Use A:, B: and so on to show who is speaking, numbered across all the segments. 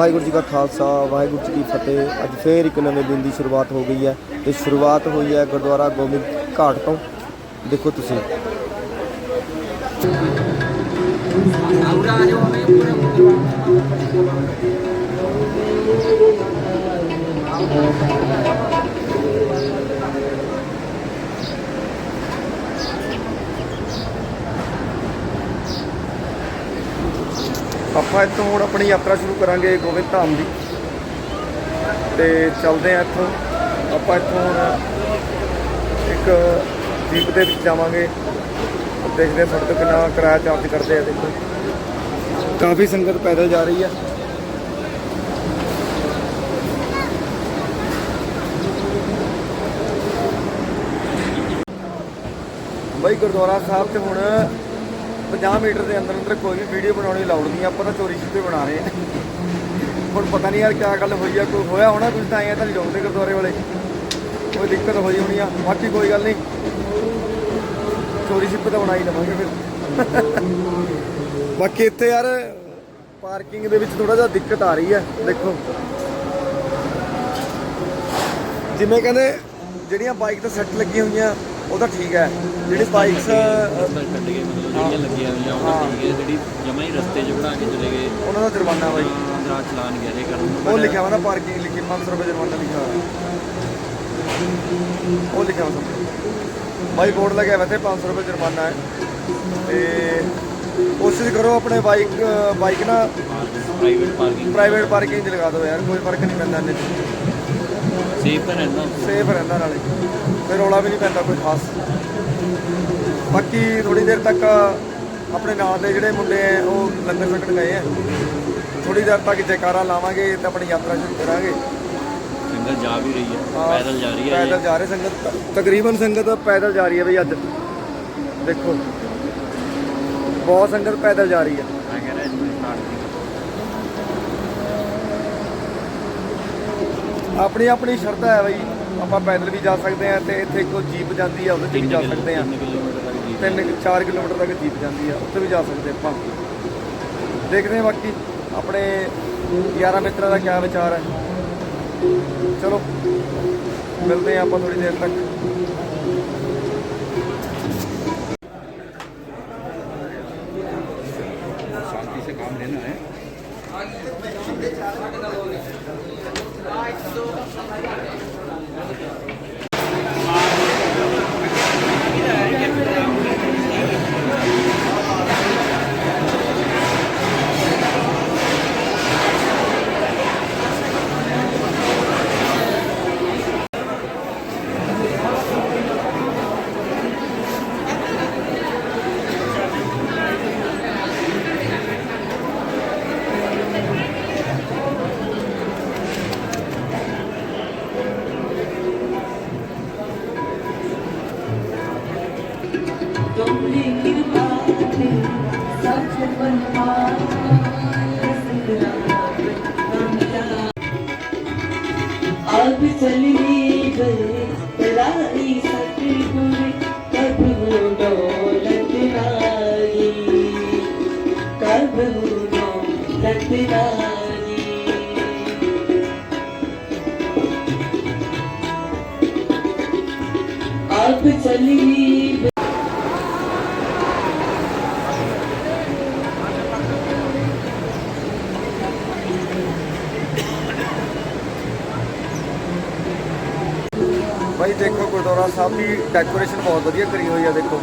A: ਵਾਹਿਗੁਰੂ ਜੀ ਕਾ ਖਾਲਸਾ, ਵਾਹਿਗੁਰੂ ਜੀ ਕੀ ਫਤਿਹ। ਅੱਜ ਫੇਰ ਇੱਕ ਨਵੇਂ ਦਿਨ ਦੀ ਸ਼ੁਰੂਆਤ ਹੋ ਗਈ ਹੈ ਤੇ ਸ਼ੁਰੂਆਤ ਹੋਈ ਹੈ ਗੁਰਦੁਆਰਾ ਗੋਬਿੰਦ ਘਾਟ ਤੋਂ। ਦੇਖੋ ਤੁਸੀਂ। ਆਪਾਂ ਇੱਥੋਂ ਹੁਣ ਆਪਣੀ ਯਾਤਰਾ ਸ਼ੁਰੂ ਕਰਾਂਗੇ ਗੋਬਿੰਦ ਧਾਮ ਦੀ। ਤੇ ਚੱਲਦੇ ਆ ਇੱਥੋਂ। ਆਪਾਂ ਇੱਥੋਂ ਹੁਣ ਇੱਕ ਜੀਪ ਦੇ ਵਿੱਚ ਜਾਵਾਂਗੇ। ਦੇਖਦੇ ਹਾਂ ਸਾਡੇ ਤੋਂ ਕਿੰਨਾ ਕਿਰਾਇਆ ਚਾਰਜ ਕਰਦੇ ਆ ਦੇਖੋ। ਕਾਫੀ ਸੰਗਤ ਪੈਦਲ ਜਾ ਰਹੀ ਹੈ ਬਾਈ ਗੁਰਦੁਆਰਾ ਸਾਹਿਬ ਤੇ ਹੁਣ 50 ਮੀਟਰ ਦੇ ਅੰਦਰ ਅੰਦਰ ਕੋਈ ਵੀ ਵੀਡੀਓ ਬਣਾਉਣੀ ਲਾਉਡ ਨਹੀਂ, ਆਪਾਂ ਤਾਂ ਚੋਰੀ ਛਿਪੇ ਬਣਾ ਰਹੇ ਹਾਂ। ਹੁਣ ਪਤਾ ਨਹੀਂ ਯਾਰ ਕਿਆ ਗੱਲ ਹੋਈ ਆ, ਕੋਈ ਹੋਇਆ ਹੋਣਾ ਕੁਝ ਤਾਂ ਆਏ ਆ ਤਾਂ ਲੋਕ ਦੇ ਗੁਰਦੁਆਰੇ ਵਾਲੇ? ਕੋਈ ਦਿੱਕਤ ਹੋਈ ਹੋਣੀ ਆ? ਬਾਕੀ ਕੋਈ ਗੱਲ ਨਹੀਂ। ਚੋਰੀ ਛਿਪੇ ਤਾਂ ਬਣਾ ਹੀ ਲਵਾਂਗੇ ਫਿਰ। ਬਾਕੀ ਇੱਥੇ ਯਾਰ ਪਾਰਕਿੰਗ ਦੇ ਵਿੱਚ ਥੋੜਾ ਜਿਹਾ ਦਿੱਕਤ ਆ ਰਹੀ ਹੈ ਦੇਖੋ। ਜਿਵੇਂ ਕਹਿੰਦੇ, ਜਿਹੜੀਆਂ ਬਾਈਕ ਤੇ ਸੈੱਟ ਲੱਗੀਆਂ ਹੋਈਆਂ ਉਹ ਤਾਂ ਠੀਕ ਹੈ। ਜਿਹੜੀ ਬਾਈਕਸ
B: ਰਸਤਾ ਛੱਡ ਕੇ ਮਤਲਬ ਜਿਹੜੀਆਂ ਲੱਗੀਆਂ ਹੋਈਆਂ ਉਹ
A: ਹਾਂ।
B: ਤਾਂ ਠੀਕ ਹੈ ਜਿਹੜੀ ਜਮਾ ਹੀ ਰਸਤੇ 'ਚ ਬਣਾ ਕੇ ਚਲੇ ਗਏ।
A: ਉਹਨਾਂ ਦਾ ਜੁਰਮਾਨਾ ਬਾਈ।
B: ਆਂਦਰਾ ਚਲਾਨ ਗਏ ਕਰਨ
A: ਉਹ ਲਿਖਿਆ ਨਾ ਪਾਰਕਿੰਗ ਲਿਖੀ 500 ਰੁਪਏ ਜੁਰਮਾਨਾ ਲਿਖਿਆ ਹੋਇਆ। ਉਹ ਲਿਖਿਆ ਸਾਹਮਣੇ। ਬਾਈ ਬੋਰਡ ਲੱਗਿਆ ਤੇ 500 ਰੁਪਏ ਜੁਰਮਾਨਾ ਹੈ। ਤੇ ਕੋਸ਼ਿਸ਼ ਕਰੋ ਆਪਣੇ ਬਾਈਕ ਬਾਈਕ ਨਾ
B: ਪ੍ਰਾਈਵੇਟ ਪਾਰਕਿੰਗ
A: ਪ੍ਰਾਈਵੇਟ ਪਾਰਕਿੰਗ 'ਚ ਲਗਾ ਦਿਓ ਯਾਰ ਕੋਈ ਫ਼ਰਕ ਨਹੀਂ ਪੈਂਦਾ ਇੰਨੇ
B: ਸੇਫ ਤਾਂ ਰਹਿੰਦਾ।
A: ਸੇਫ ਰਹਿੰਦਾ ਨਾਲੇ। ਫਿਰ ਰੌਲਾ ਵੀ ਨਹੀਂ ਪੈਂਦਾ ਕੋਈ ਖਾਸ। ਬਾਕੀ ਥੋੜੀ ਦੇਰ ਤੱਕ ਆਪਣੇ ਨਾਲ ਦੇ ਜਿਹੜੇ ਮੁੰਡੇ ਆ ਉਹ ਲੰਗਰ ਛਕਣ ਗਏ ਆ ਥੋੜੀ ਦੇਰ ਤੱਕ ਜੈਕਾਰਾ ਲਾਵਾਂਗੇ ਤੇ ਆਪਣੀ ਯਾਤਰਾ ਸ਼ੁਰੂ ਕਰਾਂਗੇ।
B: ਸੰਗਤ ਜਾ ਵੀ ਰਹੀ ਹੈ
A: ਹਾਂ,
B: ਪੈਦਲ ਜਾ ਰਹੀ ਹੈ
A: ਪੈਦਲ ਜਾ ਰਹੇ ਸੰਗਤ। ਤਕਰੀਬਨ ਸੰਗਤ ਪੈਦਲ ਜਾ ਰਹੀ ਹੈ ਬਈ ਅੱਜ। ਦੇਖੋ ਬਹੁਤ ਸੰਗਤ ਪੈਦਲ ਜਾ ਰਹੀ ਹੈ
B: ਮੈਂ ਕਹਿ ਰਿਹਾ ਇਸ ਨੂੰ ਸਟਾਰਟ
A: ਆਪਣੀ ਆਪਣੀ ਸ਼ਰਧਾ ਹੈ ਬਈ ਆਪਾਂ ਪੈਦਲ ਵੀ ਜਾ ਸਕਦੇ ਆ ਤੇ ਇੱਥੇ ਕੋਈ ਜੀਪ ਜਾਂਦੀ ਆ ਉਹਦੇ ਤੇ ਵੀ ਜਾ ਸਕਦੇ ਆ
B: 3 ਕਿਲੋਮੀਟਰ ਤੱਕ ਜੀ
A: 3 4 ਕਿਲੋਮੀਟਰ ਤੱਕ ਜੀਪ ਜਾਂਦੀ ਆ ਉੱਥੇ ਵੀ ਜਾ ਸਕਦੇ ਆਪਾਂ ਦੇਖਦੇ ਹਾਂ ਬਾਕੀ ਆਪਣੇ ਯਾਰਾਂ ਮਿੱਤਰਾਂ ਦਾ ਕਿਆ ਵਿਚਾਰ ਹੈ ਚਲੋ ਮਿਲਦੇ ਹਾਂ ਆਪਾਂ ਥੋੜੀ ਦੇਰ ਤੱਕ
B: शांति से काम लेना है
C: Thank you. अब चली गए रानी सतगुरु कब हो दौलत रानी कब हो दौलत रानी अब चली गई
A: ਬਾਈ ਦੇਖੋ ਗੁਰਦੁਆਰਾ ਸਾਹਿਬ ਦੀ ਡੈਕੋਰੇਸ਼ਨ ਬਹੁਤ ਵਧੀਆ ਕਰੀ ਹੋਈ ਆ ਦੇਖੋ।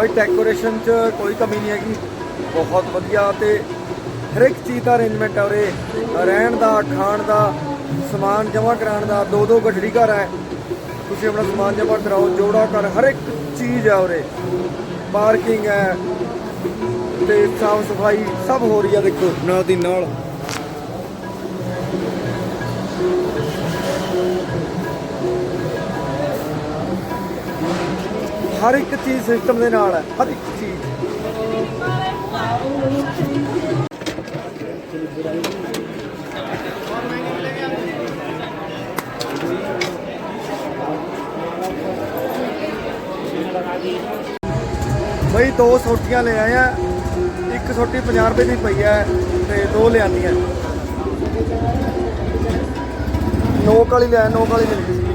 A: ਬਾਈ ਡੈਕੋਰੇਸ਼ਨ 'ਚ ਕੋਈ ਕਮੀ ਨਹੀਂ ਹੈਗੀ। ਬਹੁਤ ਵਧੀਆ ਤੇ ਹਰ ਇੱਕ ਚੀਜ਼ ਦਾ ਅਰੇਂਜਮੈਂਟ ਹੈ ਉਰੇ। ਰਹਿਣ ਦਾ, ਖਾਣ ਦਾ, ਸਮਾਨ ਜਮ੍ਹਾਂ ਕਰਾਉਣ ਦਾ, ਦੋ ਦੋ ਗੱਠੜੀ ਘਰ ਹੈ। ਤੁਸੀਂ ਆਪਣਾ ਸਮਾਨ ਜਮ੍ਹਾਂ ਕਰਾਓ, ਜੋੜਾ ਘਰ ਹਰ ਇੱਕ ਚੀਜ਼ ਹੈ ਉਰੇ। ਪਾਰਕਿੰਗ ਹੈ ਤੇ ਸਾਫ਼ ਸਫ਼ਾਈ ਸਭ ਹੋ ਰਹੀ ਹੈ ਦੇਖੋ। ਨਾਲ ਦੀ ਨਾਲ ਹਰ ਇੱਕ ਚੀਜ਼ ਸਿਸਟਮ ਦੇ ਨਾਲ ਹੈ, ਹਰ ਇੱਕ ਚੀਜ਼। ਬਈ ਦੋ ਸੋਟੀਆਂ ਲੈ ਆਏ ਆ, ਇੱਕ ਸੋਟੀ 50 ਰੁਪਏ ਦੀ ਪਈ ਹੈ ਤੇ ਦੋ ਲਿਆਂਦੀਆਂ। ਨੋਕ ਵਾਲੀ ਲਿਆ ਨੋਕ ਵਾਲੀ ਮਿਲ ਗਈ ਸੀ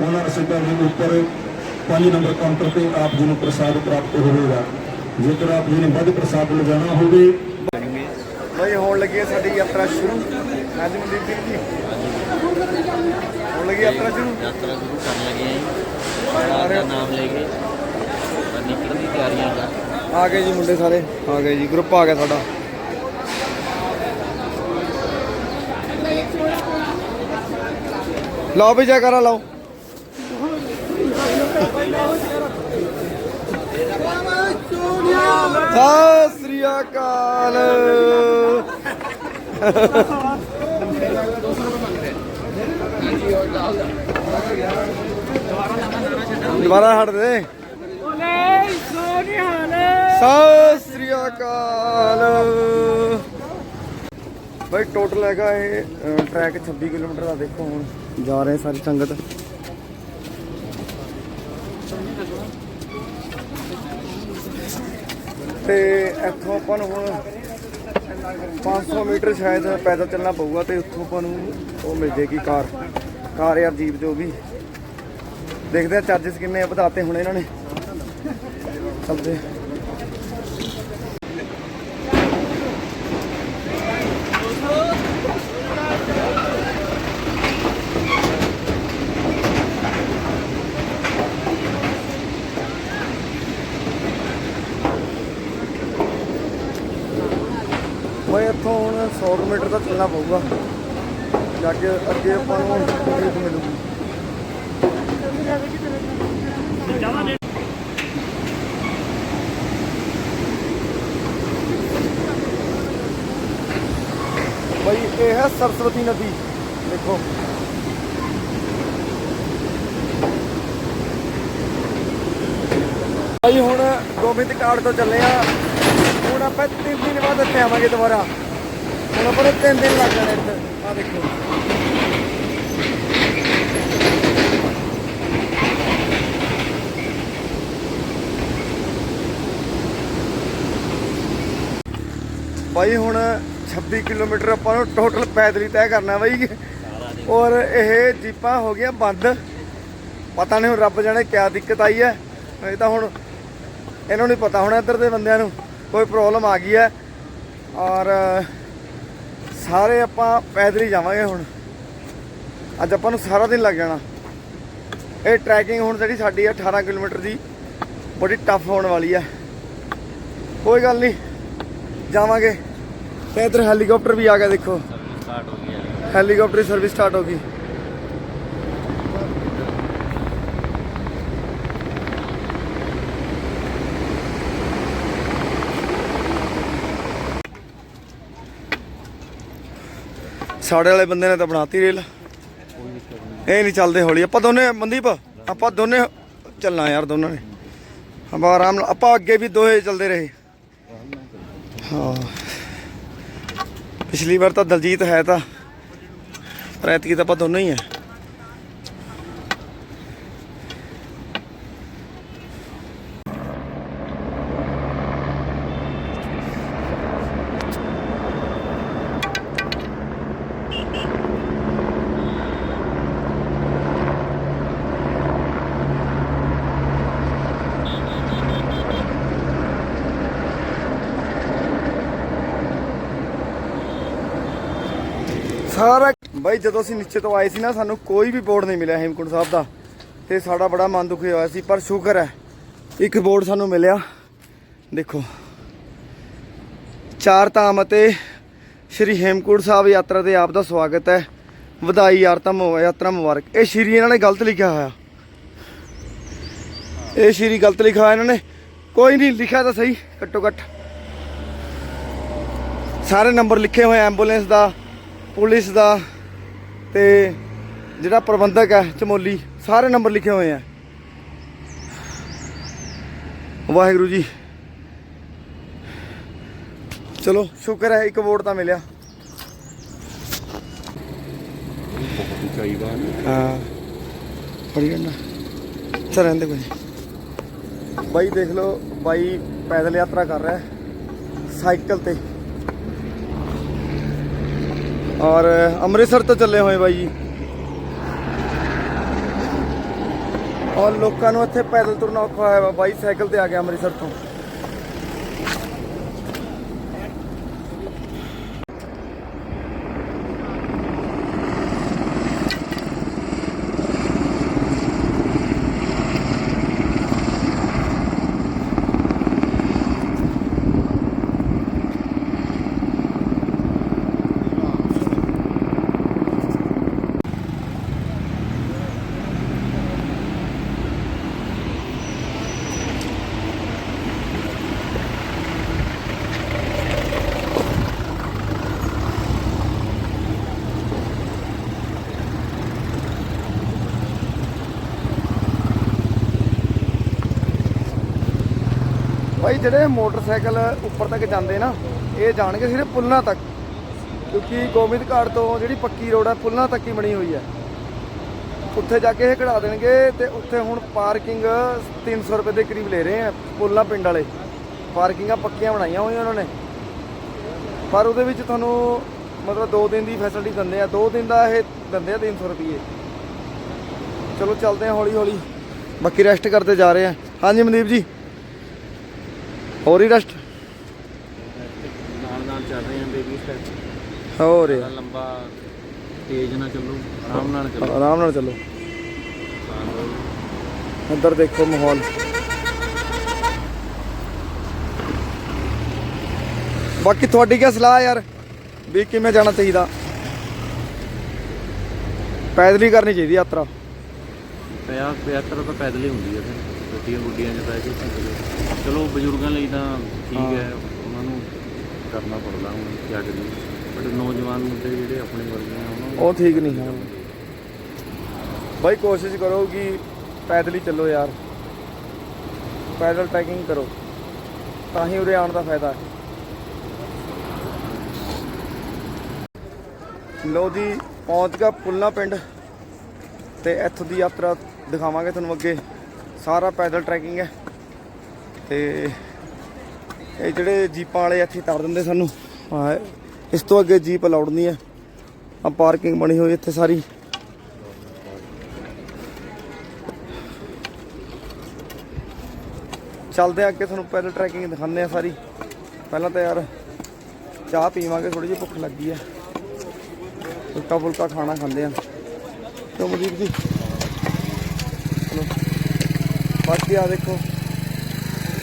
D: ਉਹਨਾਂ ਰਸੀਦਾਂ ਦੇ ਉੱਪਰ 5 ਨੰਬਰ ਕਾਊਂਟਰ ਤੇ ਆਪ ਜੀ ਨੂੰ ਪ੍ਰਸਾਦ ਪ੍ਰਾਪਤ ਹੋਵੇਗਾ। ਜੇਕਰ ਆਪ ਜੀ ਨੇ ਵੱਧ ਪ੍ਰਸਾਦ ਲਿਜਾਣਾ ਹੋਵੇ।
A: ਬਈ ਹੋਣ ਲੱਗੀ ਹੈ ਸਾਡੀ ਯਾਤਰਾ ਸ਼ੁਰੂ। ਹਾਂਜੀ ਮਨਦੀਪ ਜੀ ਹੋਣ ਲੱਗੀ ਯਾਤਰਾ ਸ਼ੁਰੂ।
B: ਯਾਤਰਾ ਸ਼ੁਰੂ ਕਰਨ ਲੱਗੇ ਆਂ ਜੀ। ਨਾਮ ਲੈ ਕੇ ਨਿਕਲਣ ਦੀ ਤਿਆਰੀਆਂ ਕਰ।
A: ਆ ਗਏ ਜੀ ਮੁੰਡੇ ਸਾਰੇ। ਆ ਗਏ ਜੀ ਗਰੁੱਪ ਆ ਗਿਆ ਸਾਡਾ। ਲਓ ਵੀ ਜੈਕਾਰਾ ਲਾਓ। ਸਤਿ ਸ੍ਰੀ ਅਕਾਲ। ਦੁਬਾਰਾ ਹਟ ਦੇ। ਸਤਿ ਸ੍ਰੀ ਅਕਾਲ। ਬਈ ਟੋਟਲ ਹੈਗਾ ਇਹ ਟਰੈਕ 26 ਕਿਲੋਮੀਟਰ ਦਾ ਦੇਖੋ ਹੁਣ ਜਾ ਰਹੇ ਸਾਰੀ ਸੰਗਤ। ਤੇ ਇੱਥੋਂ ਆਪਾਂ ਨੂੰ ਹੁਣ 500 ਮੀਟਰ ਸ਼ਾਇਦ ਪੈਦਲ ਚੱਲਣਾ ਪਊਗਾ ਤੇ ਉੱਥੋਂ ਆਪਾਂ ਨੂੰ ਉਹ ਮਿਲ ਜੇਗੀ ਕਾਰ। ਕਾਰ ਯਾਰ ਜੀਪ ਜੋ ਵੀ। ਦੇਖਦੇ ਆ ਚਾਰजेस ਕਿੰਨੇ ਵਧਾਤੇ ਹੁਣ ਇਹਨਾਂ ਨੇ। ਚੱਲਦੇ ਓਏ ਇੱਥੋਂ ਹੁਣ 100 ਕੁ ਮੀਟਰ ਤਾਂ ਚੱਲਣਾ ਪਊਗਾ। ਜਾ ਕੇ ਅੱਗੇ ਆਪਾਂ ਨੂੰ ਟ੍ਰਿਪ ਮਿਲੂਗੀ। ਬਈ, ਇਹ ਹੈ ਸਰਸਵਤੀ ਨਦੀ। ਦੇਖੋ। ਭਾਈ ਹੁਣ ਗੋਬਿੰਦ ਕਾਰਡ ਤੋਂ ਚੱਲੇ ਆ। ਹੁਣ ਆਪਾਂ ਤਿੰਨ ਦਿਨ ਬਾਅਦ ਇੱਥੇ ਆਵਾਂਗੇ ਦੁਬਾਰਾ। ਹੁਣ ਆਪਾਂ ਨੂੰ ਤਿੰਨ ਦਿਨ ਲੱਗ ਜਾਣੇ ਇੱਧਰ। ਆ ਦੇਖੋ। ਬਾਈ, ਹੁਣ 26 ਕਿਲੋਮੀਟਰ ਆਪਾਂ ਨੂੰ ਟੋਟਲ ਪੈਦਲ ਹੀ ਤੈਅ ਕਰਨਾ ਬਾਈ। ਔਰ ਇਹ ਜੀਪਾਂ ਹੋ ਗਈਆਂ ਬੰਦ। ਪਤਾ ਨਹੀਂ ਹੁਣ ਰੱਬ ਜਾਣੇ ਕਿਆ ਦਿੱਕਤ ਆਈ ਹੈ। ਇਹ ਤਾਂ ਹੁਣ ਇਹਨਾਂ ਨੂੰ ਪਤਾ ਹੋਣਾ ਇੱਧਰ ਦੇ ਬੰਦਿਆਂ ਨੂੰ। ਕੋਈ ਪ੍ਰੋਬਲਮ ਆ ਗਈ ਹੈ। ਔਰ ਸਾਰੇ ਆਪਾਂ ਪੈਦਲ ਹੀ ਜਾਵਾਂਗੇ ਹੁਣ। ਅੱਜ ਆਪਾਂ ਨੂੰ ਸਾਰਾ ਦਿਨ ਲੱਗ ਜਾਣਾ। ਇਹ ਟਰੈਕਿੰਗ ਹੁਣ ਜਿਹੜੀ ਸਾਡੀ ਹੈ 18 ਕਿਲੋਮੀਟਰ ਦੀ ਬੜੀ ਟਫ ਹੋਣ ਵਾਲੀ ਹੈ ਕੋਈ ਗੱਲ ਨਹੀਂ ਜਾਵਾਂਗੇ। ਤੇ ਇੱਧਰ ਹੈਲੀਕਾਪਟਰ ਵੀ ਆ ਗਿਆ ਦੇਖੋ।
B: ਸਟਾਰਟ ਹੋ ਗਈ ਹੈ।
A: ਹੈਲੀਕਾਪਟਰ ਦੀ ਸਰਵਿਸ ਸਟਾਰਟ ਹੋ ਗਈ। ਸਾਡੇ ਵਾਲੇ ਬੰਦੇ ਨੇ ਤਾਂ ਬਣਾਤੀ ਰੇਲ। ਇਹ ਨਹੀਂ ਚੱਲਦੇ ਹੌਲੀ। ਆਪਾਂ ਦੋਨੇ, ਮਨਦੀਪ, ਆਪਾਂ ਦੋਨੇ ਚੱਲਣਾ ਯਾਰ ਦੋਨਾਂ ਨੇ। ਆਪਾਂ ਆਰਾਮ ਨਾਲ, ਆਪਾਂ ਅੱਗੇ ਵੀ ਦੋਹੇ ਚੱਲਦੇ ਰਹੇ। ਹਾਂ। ਪਿਛਲੀ ਵਾਰ ਤਾਂ ਦਲਜੀਤ ਹੈ ਤਾਂ, ਪਰ ਐਤਕੀ ਤਾਂ ਆਪਾਂ ਦੋਨੋਂ ਹੀ ਹੈ ਸਾਰਾ ਬਾਈ ਜਦੋਂ ਅਸੀਂ ਨੀਚੇ ਤੋਂ ਆਏ ਸੀ ਨਾ, ਸਾਨੂੰ ਕੋਈ ਵੀ ਬੋਰਡ ਨਹੀਂ ਮਿਲਿਆ ਹੇਮਕੁੰਟ ਸਾਹਿਬ ਦਾ। ਤੇ ਸਾਡਾ ਬੜਾ ਮਨ ਦੁਖੀ ਹੋਇਆ ਸੀ, ਪਰ ਸ਼ੁਕਰ ਹੈ, ਇੱਕ ਬੋਰਡ ਸਾਨੂੰ ਮਿਲਿਆ। ਦੇਖੋ, ਚਾਰ ਧਾਮ ਅਤੇ ਸ਼੍ਰੀ ਹੇਮਕੁੰਟ ਸਾਹਿਬ ਯਾਤਰਾ ਤੇ ਆਪ ਦਾ ਸਵਾਗਤ ਹੈ। ਵਧਾਈ, ਯਾਤਰਾ ਯਾਤਰਾ ਮੁਬਾਰਕ। ਇਹ ਸ਼੍ਰੀ ਇਹਨਾਂ ਨੇ ਗਲਤ ਲਿਖਿਆ ਹੋਇਆ। ਇਹ ਸ਼੍ਰੀ ਗਲਤ ਲਿਖਿਆ ਹੋਇਆ ਇਹਨਾਂ ਨੇ। ਕੋਈ ਨਹੀਂ ਲਿਖਿਆ ਤਾਂ ਸਹੀ ਘੱਟੋ ਘੱਟ ਸਾਰੇ ਨੰਬਰ ਲਿਖੇ ਹੋਏ ਐਂਬੂਲੈਂਸ ਦਾ, ਪੁਲਿਸ ਦਾ ਤੇ ਜਿਹੜਾ ਪ੍ਰਬੰਧਕ ਹੈ, ਚਮੋਲੀ, ਸਾਰੇ ਨੰਬਰ ਲਿਖੇ ਹੋਏ ਆ। ਵਾਹਿਗੁਰੂ ਜੀ। ਚਲੋ, ਸ਼ੁਕਰ ਹੈ, ਇੱਕ ਵੋਟ ਤਾਂ ਮਿਲਿਆ।
B: ਬਹੁਤ ਉਚਾਈ ਬਾਤ
A: ਹਾਂ ਫੜੀ ਗੰਨਾ ਚੱਲ ਰਹਿੰਦੇ ਕੋਈ ਬਾਈ ਦੇਖ ਲਓ, ਬਾਈ ਪੈਦਲ ਯਾਤਰਾ ਕਰ ਰਿਹਾ ਸਾਈਕਲ ਤੇ। ਔਰ ਅੰਮ੍ਰਿਤਸਰ ਤੋਂ ਚੱਲੇ ਹੋਏ ਬਾਈ ਜੀ। ਔਰ ਲੋਕਾਂ ਨੂੰ ਇੱਥੇ ਪੈਦਲ ਤੁਰਨਾ ਔਖਾ ਹੋਇਆ ਵਾ। ਬਾਈ ਸਾਈਕਲ ਤੇ ਆ ਗਿਆ ਅੰਮ੍ਰਿਤਸਰ ਤੋਂ। ਭਾਈ ਜਿਹੜੇ ਮੋਟਰਸਾਈਕਲ ਉੱਪਰ ਤੱਕ ਜਾਂਦੇ ਨਾ, ਇਹ ਜਾਣਗੇ ਸਿਰਫ ਪੁੱਲਾਂ ਤੱਕ, ਕਿਉਂਕਿ ਗੋਬਿੰਦ ਘਾਟ ਤੋਂ ਜਿਹੜੀ ਪੱਕੀ ਰੋਡ ਹੈ ਪੁੱਲਾਂ ਤੱਕ ਹੀ ਬਣੀ ਹੋਈ ਹੈ ਉੱਥੇ ਜਾ ਕੇ ਇਹ ਕਢਾ ਦੇਣਗੇ ਤੇ ਉੱਥੇ ਹੁਣ ਪਾਰਕਿੰਗ 300 ਰੁਪਏ ਦੇ ਕਰੀਬ ਲੈ ਰਹੇ ਆ, ਪੁੱਲਾਂ ਪਿੰਡ ਵਾਲੇ। ਪਾਰਕਿੰਗਾਂ ਪੱਕੀਆਂ ਬਣਾਈਆਂ ਹੋਈਆਂ ਉਹਨਾਂ ਨੇ। ਪਰ ਉਹਦੇ ਵਿੱਚ ਤੁਹਾਨੂੰ ਮਤਲਬ 2 ਦਿਨ ਦੀ ਫੈਸਿਲਿਟੀ ਦਿੰਦੇ ਆ 2 ਦਿਨ ਦਾ ਇਹ ਦਿੰਦੇ ਆ 300 ਰੁਪਏ ਚਲੋ, ਚੱਲਦੇ ਆ ਹੌਲੀ ਹੌਲੀ ਬਾਕੀ ਰੈਸਟ ਕਰਦੇ ਜਾ ਰਹੇ ਆ। ਹਾਂਜੀ ਮਨਦੀਪ ਜੀ। ਹੋਰ ਹੀ ਰੈਸਟ?
B: ਨਾਲ ਨਾਲ ਚੱਲ ਰਹੇ ਹਾਂ ਬੇਬੀ ਸਟੈਪ
A: ਹੋਰ
B: ਲੰਬਾ ਤੇਜ਼ ਨਾ ਚੱਲੋ ਆਰਾਮ ਨਾਲ ਚੱਲੋ।
A: ਆਰਾਮ ਨਾਲ ਚੱਲੋ। ਇੱਧਰ ਦੇਖੋ ਮਾਹੌਲ। ਬਾਕੀ ਤੁਹਾਡੀ ਕੀ ਸਲਾਹ ਯਾਰ? ਵੀ ਕਿਵੇਂ ਜਾਣਾ ਚਾਹੀਦਾ? ਪੈਦਲ ਹੀ ਕਰਨੀ ਚਾਹੀਦੀ ਯਾਤਰਾ।
B: ਪਿਆ ਯਾਤਰਾ ਤਾਂ ਪੈਦਲ ਹੀ ਹੁੰਦੀ ਹੈ ਫਿਰ। ਗੱਡੀਆਂ ਗੁੱਡੀਆਂ 'ਚ ਬਹਿ ਕੇ ਚੱਲੋ। ਚਲੋ ਬਜ਼ੁਰਗਾਂ ਲਈ ਤਾਂ ਠੀਕ ਹੈ। ਉਹਨਾਂ ਨੂੰ ਕਰਨਾ ਪੜਦਾ ਹੁਣ ਕੀ ਕਰੀਏ। ਬਟ ਨੌਜਵਾਨ ਮੁੰਡੇ ਜਿਹੜੇ ਆਪਣੇ ਵਰਗੇ ਆ ਉਹਨਾਂ ਨੂੰ
A: ਉਹ ਠੀਕ ਨਹੀਂ ਹੈ। ਬਾਈ ਕੋਸ਼ਿਸ਼ ਕਰੋ ਕਿ ਪੈਦਲ ਹੀ ਚੱਲੋ ਯਾਰ। ਪੈਦਲ ਟਰੈਕਿੰਗ ਕਰੋ। ਤਾਂ ਹੀ ਉਰੇ ਆਉਣ ਦਾ ਫਾਇਦਾ ਹੈ। ਲੋ ਜੀ ਪਹੁੰਚ ਗਿਆ ਪੁੱਲਾ ਪਿੰਡ। ਤੇ ਇੱਥੋਂ ਦੀ ਯਾਤਰਾ ਦਿਖਾਵਾਂਗੇ ਤੁਹਾਨੂੰ ਅੱਗੇ। ਸਾਰਾ ਪੈਦਲ ਟਰੈਕਿੰਗ ਹੈ। ਤੇ ਇਹ ਜਿਹੜੇ ਜੀਪਾਂ ਵਾਲੇ ਇੱਥੇ ਤਾਰ ਦਿੰਦੇ ਸਾਨੂੰ। ਹਾਂ, ਇਸ ਤੋਂ ਅੱਗੇ ਜੀਪ ਅਲਾਉਡ ਨਹੀਂ ਹੈ। ਆ ਪਾਰਕਿੰਗ ਬਣੀ ਹੋਈ ਇੱਥੇ ਸਾਰੀ। ਚੱਲਦੇ ਆ ਅੱਗੇ, ਤੁਹਾਨੂੰ ਪੈਦਲ ਟਰੈਕਿੰਗ ਦਿਖਾਉਂਦੇ ਆ ਸਾਰੀ। ਪਹਿਲਾਂ ਤਾਂ ਯਾਰ ਚਾਹ ਪੀਵਾਂਗੇ ਥੋੜੀ ਜਿਹੀ ਭੁੱਖ ਲੱਗੀ ਆ ਫੁਲਕਾ ਫੁਲਕਾ ਖਾਣਾ ਖਾਂਦੇ ਆ ਕਿਉਂ ਮਦੀਪ ਜੀ? ਬਾਕੀ ਆ ਦੇਖੋ।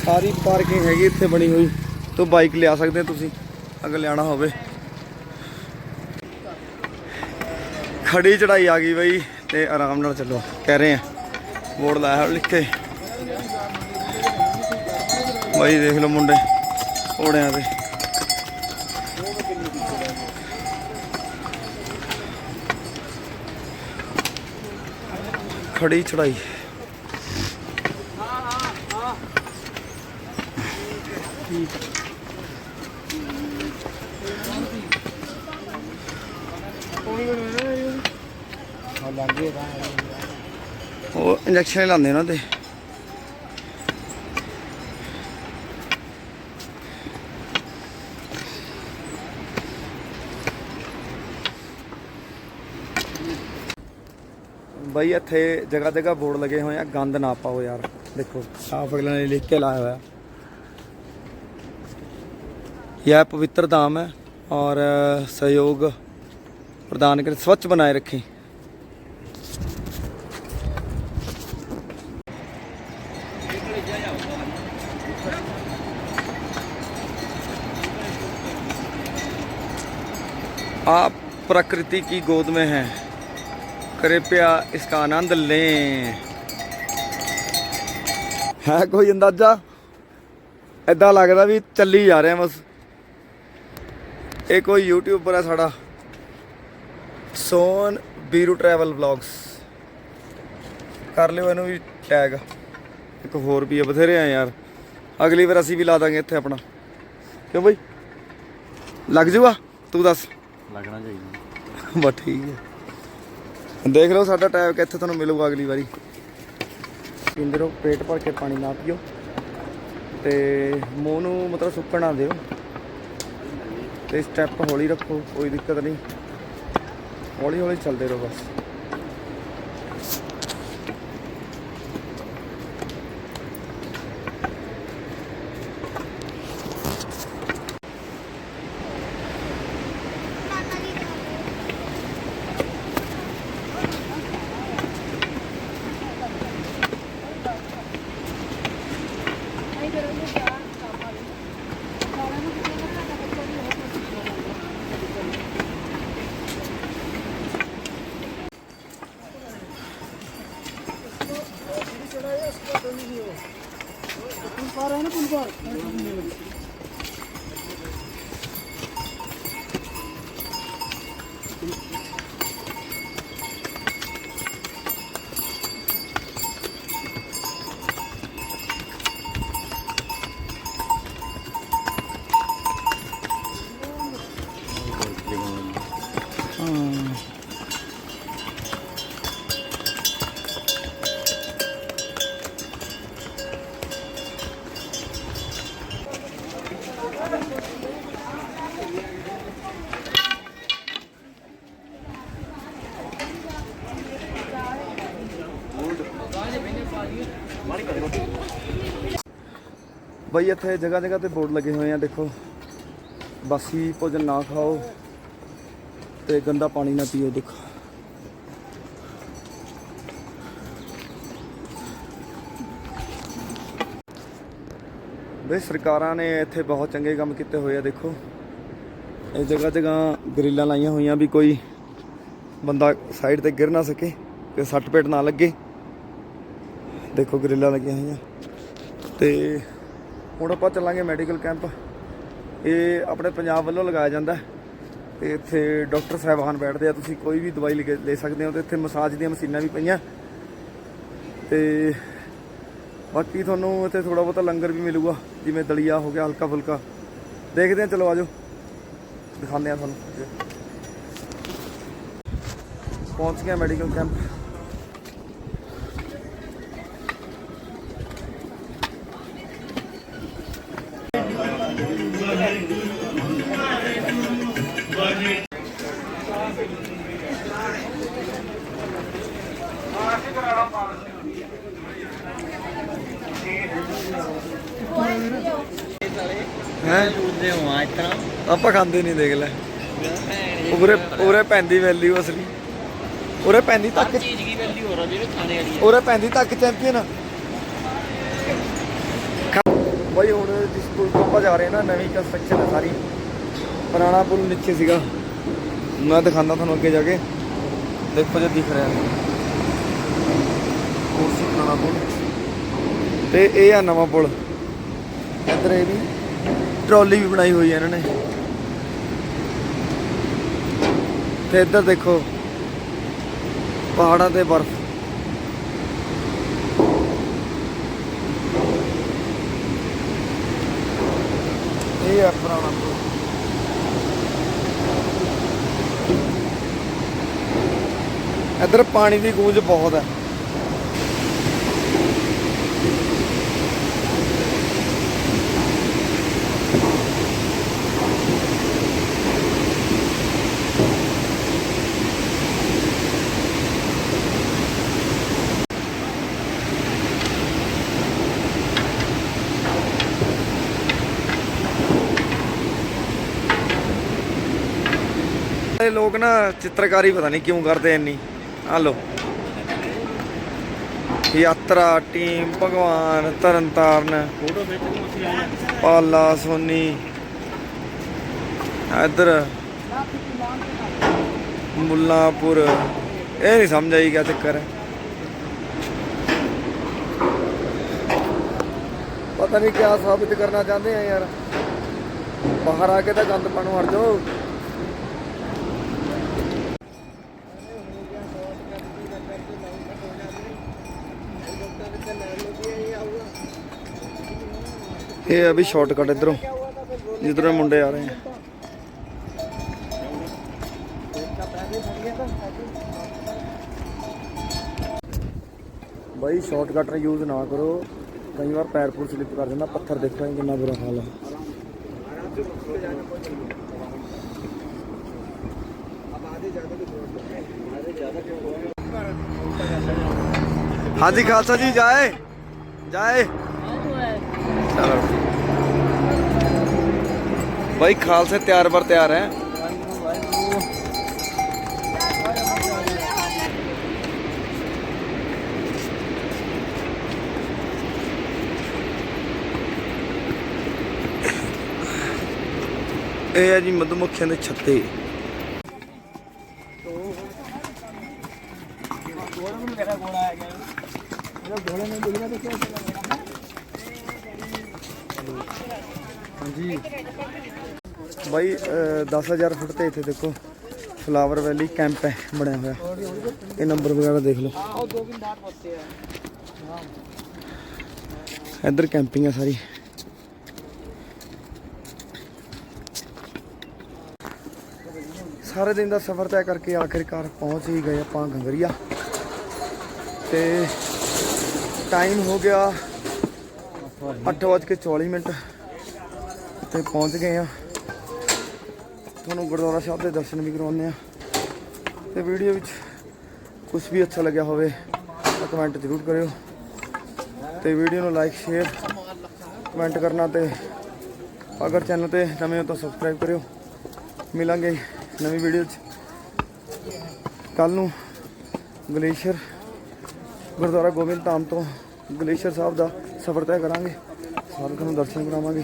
A: ਸਾਰੀ ਪਾਰਕਿੰਗ ਹੈਗੀ ਇੱਥੇ ਬਣੀ ਹੋਈ, ਤੋਂ ਬਾਈਕ ਲਿਆ ਸਕਦੇ ਤੁਸੀਂ, ਅਗਰ ਲਿਆਣਾ ਹੋਵੇ। ਖੜੀ ਚੜਾਈ ਆ ਗਈ ਬਈ, ਤੇ ਆਰਾਮ ਨਾਲ ਚੱਲੋ, ਕਹਿ ਰਹੇ ਆ, ਬੋਰਡ ਲਾਇਆ ਲਿਖੇ ਬਾਈ ਦੇਖ ਲਓ ਮੁੰਡੇ, ਘੋੜਿਆਂ ਤੇ। ਖੜੀ ਚੜਾਈ। ਉਹ ਇੰਜੈਕਸ਼ਨ ਲਾਉਂਦੇ ਉਹਨਾਂ ਤੇ ਬਈ ਇੱਥੇ ਜਗ੍ਹਾ ਜਗ੍ਹਾ ਬੋਰਡ ਲੱਗੇ ਹੋਏ ਆ, ਗੰਦ ਨਾ ਪਾਓ ਯਾਰ। ਦੇਖੋ ਸਾਫ਼ ਅਗਲੇ ਨੇ ਲਿਖ ਕੇ ਲਾਇਆ ਹੋਇਆ। यह पवित्र धाम है और अ, सहयोग प्रदान कर स्वच्छ बनाए रखें आप प्रकृति की गोद में हैं कृपया इसका आनंद लें है कोई अंदाजा ਐਦਾਂ ਲੱਗਦਾ ਵੀ ਚੱਲੀ ਜਾ ਰਿਹਾ ਬਸ ਇਹ ਕੋਈ ਯੂਟਿਊਬਰ ਹੈ ਸਾਡਾ। ਸੋਨ ਬੀਰੂ ਟਰੈਵਲ ਵਲੌਗਸ ਕਰ ਲਿਓ ਇਹਨੂੰ ਵੀ ਟੈਗ ਇੱਕ ਹੋਰ ਵੀ ਆ ਬਥੇਰੇ ਆ ਯਾਰ। ਅਗਲੀ ਵਾਰ ਅਸੀਂ ਵੀ ਲਾ ਦਾਂਗੇ ਇੱਥੇ ਆਪਣਾ। ਕਿਉਂ ਬਈ? ਲੱਗ ਜੂਗਾ? ਤੂੰ ਦੱਸ।
B: ਲੱਗਣਾ ਚਾਹੀਦਾ।
A: ਬਸ ਠੀਕ ਹੈ। ਦੇਖ ਲਓ ਸਾਡਾ ਟੈਬ ਕਿੱਥੇ ਤੁਹਾਨੂੰ ਮਿਲੂਗਾ ਅਗਲੀ ਵਾਰੀ। ਪੀਂਦੇ ਰਹੋ ਪੇਟ ਭਰ ਕੇ ਪਾਣੀ ਨਾ ਪੀਓ। ਤੇ ਮੂੰਹ ਨੂੰ ਮਤਲਬ ਸੁੱਕਣ ਨਾ ਦਿਓ। ਤੇ ਸਟੈਪ ਹੌਲੀ ਰੱਖੋ ਕੋਈ ਦਿੱਕਤ ਨਹੀਂ। ਹੌਲੀ ਹੌਲੀ ਚੱਲਦੇ ਰਹੋ ਬਸ। Let's go. ਬਈ ਇੱਥੇ ਜਗ੍ਹਾ ਜਗ੍ਹਾ ਤੇ ਬੋਰਡ ਲੱਗੇ ਹੋਏ ਆ, ਦੇਖੋ। ਬਾਸੀ ਭੋਜਨ ਨਾ ਖਾਓ ਤੇ ਗੰਦਾ ਪਾਣੀ ਨਾ ਪੀਓ, ਦੇਖੋ। ਬਈ ਸਰਕਾਰਾਂ ਨੇ ਇੱਥੇ ਬਹੁਤ ਚੰਗੇ ਕੰਮ ਕੀਤੇ ਹੋਏ ਆ, ਦੇਖੋ। ਇਹ ਜਗ੍ਹਾ ਜਗ੍ਹਾ ਗਰਿੱਲਾਂ ਲਾਈਆਂ ਹੋਈਆਂ ਵੀ ਕੋਈ ਬੰਦਾ ਸਾਈਡ ਤੇ ਗਿਰ ਨਾ ਸਕੇ ਕਿ ਸੱਟ ਪੇਟ ਨਾ ਲੱਗੇ। ਦੇਖੋ, ਗਰਿੱਲਾਂ ਲੱਗੀਆਂ ਹੋਈਆਂ। ਤੇ ਹੁਣ ਆਪਾਂ ਚੱਲਾਂਗੇ ਮੈਡੀਕਲ ਕੈਂਪ। ਇਹ ਆਪਣੇ ਪੰਜਾਬ ਵੱਲੋਂ ਲਗਾਇਆ ਜਾਂਦਾ ਹੈ। ਤੇ ਇੱਥੇ ਡਾਕਟਰ ਸਾਹਿਬਾਨ ਬੈਠਦੇ ਆ। ਤੁਸੀਂ ਕੋਈ ਵੀ ਦਵਾਈ ਲੈ ਲੈ ਸਕਦੇ ਹੋ ਤੇ ਇੱਥੇ ਮਸਾਜ ਦੀਆਂ ਮਸ਼ੀਨਾਂ ਵੀ ਪਈਆਂ। ਤੇ ਬਾਕੀ ਤੁਹਾਨੂੰ ਇੱਥੇ ਥੋੜਾ ਬਹੁਤਾ ਲੰਗਰ ਵੀ ਮਿਲੂਗਾ। ਜਿਵੇਂ ਦਲੀਆ ਹੋ ਗਿਆ, ਹਲਕਾ ਫੁਲਕਾ। ਦੇਖਦੇ ਆ ਚਲੋ ਆਜੋ ਦਿਖਾਉਂਦੇ ਆ ਤੁਹਾਨੂੰ। ਪਹੁੰਚ ਗਿਆ ਮੈਡੀਕਲ ਕੈਂਪ। ਹੈ?
B: ਚੂਦੇ ਹੋ ਆ ਇਤਨਾ
A: ਆਪਾਂ ਖਾਂਦੇ ਨਹੀਂ ਦੇਖ ਲੈ। ਉਰੇ ਉਰੇ ਪੈਂਦੀ ਵੈਲਿਊ ਅਸਲੀ। ਉਰੇ ਪੈਂਦੀ ਤੱਕ
B: ਚੀਜ਼ ਕੀ ਵੈਲਿਊ ਹੋ ਰਹੀ ਜਿਹੜੀ ਖਾਣੇ ਵਾਲੀ ਹੈ
A: ਉਰੇ ਪੈਂਦੀ ਤੱਕ ਚੈਂਪੀਅਨ ਬਈ ਹੁਣ ਜਿਸ ਪੁਲ ਤੋਂ ਆਪਾਂ ਜਾ ਰਹੇ ਨਾ ਨਵੀਂ ਕੰਸਟਰਕਸ਼ਨ ਹੈ ਸਾਰੀ। ਪੁਰਾਣਾ ਪੁਲ ਨੀਚੇ ਸੀਗਾ। ਮੈਂ ਦਿਖਾਉਂਦਾ ਤੁਹਾਨੂੰ ਅੱਗੇ ਜਾ ਕੇ। ਦੇਖੋ ਜੇ ਦਿਖ ਰਿਹਾ। ਸੀ ਪੁਰਾਣਾ ਪੁਲ। ਤੇ ਇਹ ਆ ਨਵਾਂ ਪੁਲ। ਇੱਧਰ ਇਹ ਵੀ ਟਰਾਲੀ ਵੀ ਬਣਾਈ ਹੋਈ ਹੈ ਇਹਨਾਂ ਨੇ। ਤੇ ਇੱਧਰ ਦੇਖੋ, ਪਹਾੜਾਂ ਤੇ ਬਰਫ਼। ਇਹ ਆ ਪੁਰਾਣਾ ਇੱਧਰ ਪਾਣੀ ਦੀ ਗੂੰਜ ਬਹੁਤ ਹੈ ਲੋਕ ਨਾ ਚਿੱਤਰਕਾਰੀ ਪਤਾ ਨਹੀਂ ਕਿਉਂ ਕਰਦੇ ਇੰਨੀ। ਆ ਲੋ ਯਾਤਰਾ ਟੀਮ ਭਗਵਾਨ, ਤਰਨਤਾਰਨ
B: ਫੋਟੋ
A: ਪਾਲਾ ਸੋਨੀ। ਇੱਧਰ ਮੁੱਲਾਂਪੁਰ। ਇਹ ਨਹੀਂ ਸਮਝ ਆਈ ਕਿਆ ਚੱਕਰ ਹੈ। ਪਤਾ ਨਹੀਂ ਕਿਆ ਸਾਬਿਤ ਕਰਨਾ ਚਾਹੁੰਦੇ ਆ ਯਾਰ। ਬਾਹਰ ਆ ਕੇ ਤਾਂ ਗੰਦ ਪਾਣੋਂ ਹਟ ਜਾਓ। ਇਹ ਅਭੀ ਸ਼ਾਰਟਕਟ ਇਧਰੋਂ ਜਿੱਧਰੋਂ ਮੁੰਡੇ ਆ ਰਹੇ ਆ। ਬਾਈ ਸ਼ਾਰਟਕਟ ਯੂਜ਼ ਨਾ ਕਰੋ। ਕਈ ਵਾਰ ਪੈਰ ਪੂਰ ਸਲਿੱਪ ਕਰ ਜਾਂਦਾ ਪੱਥਰ ਦੇਖੋ ਇਹ ਕਿੰਨਾ ਬੁਰਾ ਹਾਲ ਹੈ ਹਾਂਜੀ ਖਾਲਸਾ ਜੀ ਜਾਏ ਜਾਏ। ਚਲੋ। ਬਾਈ ਖਾਲਸੇ ਤਿਆਰ ਬਰ ਤਿਆਰ ਹੈ। ਇਹ ਹੈ ਜੀ ਮਧੂਮੱਖੀਆਂ ਦੇ ਛੱਤੇ। ਹਾਂਜੀ। ਬਾਈ ਅਹ, 10000 ਫੁੱਟ ਤੇ ਇੱਥੇ ਦੇਖੋ ਫਲਾਵਰ ਵੈਲੀ ਕੈਂਪ ਹੈ ਬਣਿਆ ਹੋਇਆ। ਇਹ ਨੰਬਰ ਵਗੈਰਾ ਦੇਖ ਲਓ। ਇੱਧਰ ਕੈਂਪਿੰਗ ਹੈ ਸਾਰੀ। ਸਾਰੇ ਦਿਨ ਦਾ ਸਫ਼ਰ ਤੈਅ ਕਰਕੇ ਆਖਿਰਕਾਰ ਪਹੁੰਚ ਹੀ ਗਏ ਆਪਾਂ ਗੰਗਰੀਆ। ਤੇ ਟਾਈਮ ਹੋ ਗਿਆ 8:40 ਮਿੰਟ ਤੇ ਪਹੁੰਚ ਗਏ ਆ। ਤੁਹਾਨੂੰ ਗੁਰਦੁਆਰਾ ਸਾਹਿਬ ਦੇ ਦਰਸ਼ਨ ਵੀ ਕਰਵਾਉਂਦੇ ਆ ਤੇ ਵੀਡੀਓ ਵਿੱਚ ਕੁਝ ਵੀ ਅੱਛਾ ਲੱਗਿਆ ਹੋਵੇ ਤਾਂ ਕਮੈਂਟ ਜ਼ਰੂਰ ਕਰਿਓ। ਤੇ ਵੀਡੀਓ ਨੂੰ ਲਾਈਕ ਸ਼ੇਅਰ ਕਮੈਂਟ ਕਰਨਾ ਤੇ ਅਗਰ ਚੈਨਲ ਤੇ ਨਵੇਂ ਹੋ ਤਾਂ ਸਬਸਕ੍ਰਾਈਬ ਕਰਿਓ। ਮਿਲਾਂਗੇ ਨਵੀਂ ਵੀਡੀਓ 'ਚ। ਕੱਲ ਨੂੰ ਗਲੇਸ਼ੀਅਰ, ਗੁਰਦੁਆਰਾ ਗੋਬਿੰਦ ਧਾਮ ਤੋਂ ਗਲੇਸ਼ੀਅਰ ਸਾਹਿਬ ਦਾ ਸਫ਼ਰ ਤੈਅ ਕਰਾਂਗੇ। ਸਾਰਿਆਂ ਨੂੰ ਦਰਸ਼ਨ ਕਰਾਵਾਂਗੇ।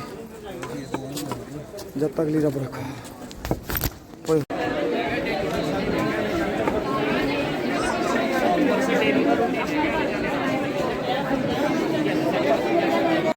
A: ਜਦ ਤੱਕ ਲਈ ਰੱਬ ਰੱਖਾ।